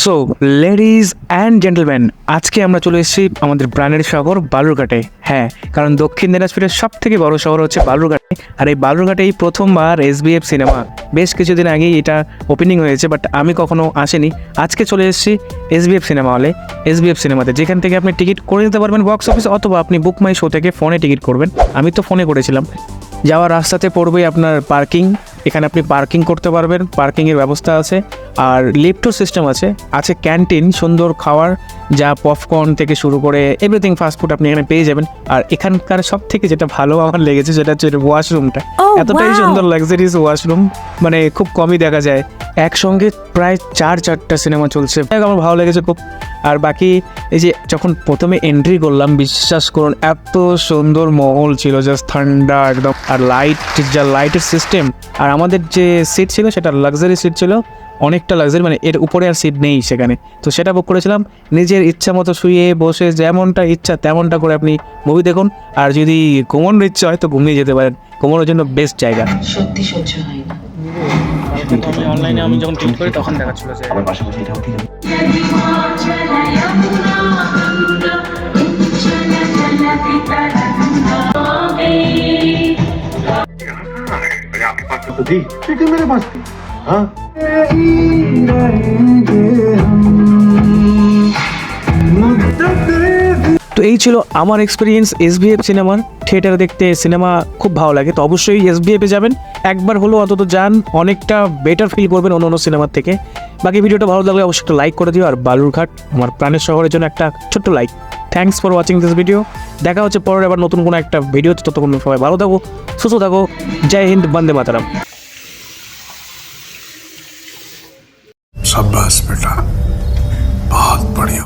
So ladies and gentleman আজকে আমরা চলে এসেছি আমাদের প্রাণের শহর বালুরঘাটে। হ্যাঁ কারণ দক্ষিণ দিনাজপুরের সব থেকে বড় শহর হচ্ছে বালুরঘাটে। আর এই বালুরঘাটেই প্রথমবার এস এসবিএফ সিনেমা। বেশ কিছুদিন আগেই এটা ওপেনিং হয়েছে বাট আমি কখনো আসিনি। আজকে চলে এসেছি এস এসবিএফ সিনেমা হলে, এস এসবিএফ সিনেমাতে। যেখান থেকে আপনি টিকিট করে নিতে পারবেন বক্স অফিস অথবা আপনি বুক মাই শো থেকে ফোনে টিকিট করবেন। আমি তো ফোনে করেছিলাম। যাওয়ার রাস্তাতে পড়বে আপনার পার্কিং এখানে আপনি পার্কিং করতে পারবেন পার্কিংয়ের ব্যবস্থা আছে। আর লিফটও সিস্টেম আছে আছে ক্যান্টিন সুন্দর খাওয়ার যা পপকর্ন থেকে শুরু করে এভরিথিং ফাস্টফুড আপনি এখানে পেয়ে যাবেন। আর এখানকার সব থেকে যেটা ভালো আমার লেগেছে সেটা হচ্ছে ওয়াশরুমটা Oh, এতটাই! সুন্দর লাক্সারিয়াস ওয়াশরুম মানে খুব কমই দেখা যায়। একসঙ্গে প্রায় চার চারটা সিনেমা চলছে আমার ভালো লেগেছে খুব। আর বাকি এই যে যখন প্রথমে এন্ট্রি করলাম, বিশ্বাস করুন, এত সুন্দর মহল ছিল জাস্ট ঠান্ডা একদম। আর লাইট যা লাইটের সিস্টেম আর আমাদের যে সিট ছিল, সেটা লাক্সারি সিট ছিল, অনেকটা লাক্সারি মানে এর উপরে আর সিট নেই সেখানে। তো সেটা বুক করেছিলাম, নিজের ইচ্ছা মতো শুয়ে বসে যেমনটা ইচ্ছা তেমনটা করে আপনি মুভি দেখুন, আর যদি ঘুমানোর ইচ্ছা হয়, তো ঘুমিয়ে যেতে পারেন। ঘুমানোর জন্য বেস্ট জায়গা। সত্যি সহ্য হয় না অনলাইনে আমি যখন ক্লিক করি তখন দেখাচ্ছিল যে আমার পাশাপাশি এটাও ঠিক আছে तो थी लेकिन मेरे पास थी हाँ তো এই ছিল আমার এক্সপিরিয়েন্স এসবিএফ সিনেমার থিয়েটারে দেখতে সিনেমা খুব ভালো লাগে, তো অবশ্যই এসবিএফে যাবেন। একবার হলেও অন্তত যান, অনেকটা বেটার ফিল করবেন অন্য অন্য সিনেমার থেকে। বাকি ভিডিওটা ভালো লাগলে অবশ্যই একটা লাইক করে দিও, আর বালুরঘাট, আমার প্রাণের শহরের জন্য একটা ছোট্ট like thanks for watching this video দেখা হচ্ছে পরের আবার নতুন কোনো একটা ভিডিওতে ততক্ষণ সবাই ভালো থাকো, সুস্থ থাকো। জয় হিন্দ, বন্দে মাতারাম। সাব্বাস বেটা, বহুত বড়িয়া।